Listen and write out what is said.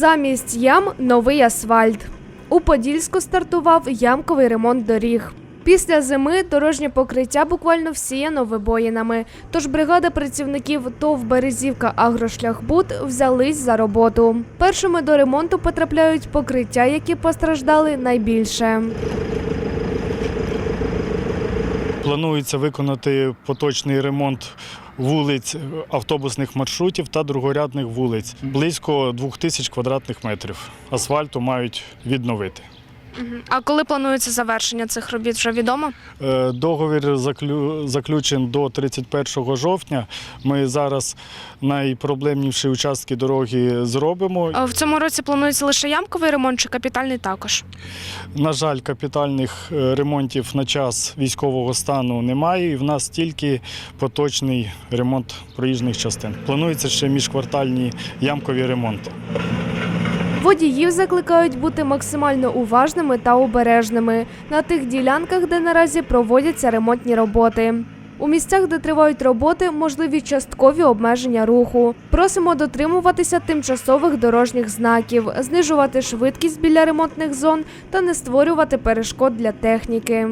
Замість ям новий асфальт. У Подільську стартував ямковий ремонт доріг. Після зими дорожнє покриття буквально всіяно вибоїнами. Тож бригада працівників ТОВ Березівка Агрошляхбуд взялись за роботу. Першими до ремонту потрапляють покриття, які постраждали найбільше. Планується виконати поточний ремонт вулиць автобусних маршрутів та другорядних вулиць. Близько 2000 квадратних метрів. Асфальту мають відновити. А коли планується завершення цих робіт, вже відомо? Е, Договір заклю- заключен до 31 жовтня. Ми зараз найпроблемніші участки дороги зробимо. В цьому році планується лише ямковий ремонт чи капітальний також. На жаль, капітальних е, ремонтів на час військового стану немає. І в нас тільки поточний ремонт проїжджих частин. Планується ще міжквартальні ямкові ремонти. Водіїв закликають бути максимально уважними та обережними на тих ділянках, де наразі проводяться ремонтні роботи. У місцях, де тривають роботи, можливі часткові обмеження руху. Просимо дотримуватися тимчасових дорожніх знаків, знижувати швидкість біля ремонтних зон та не створювати перешкод для техніки.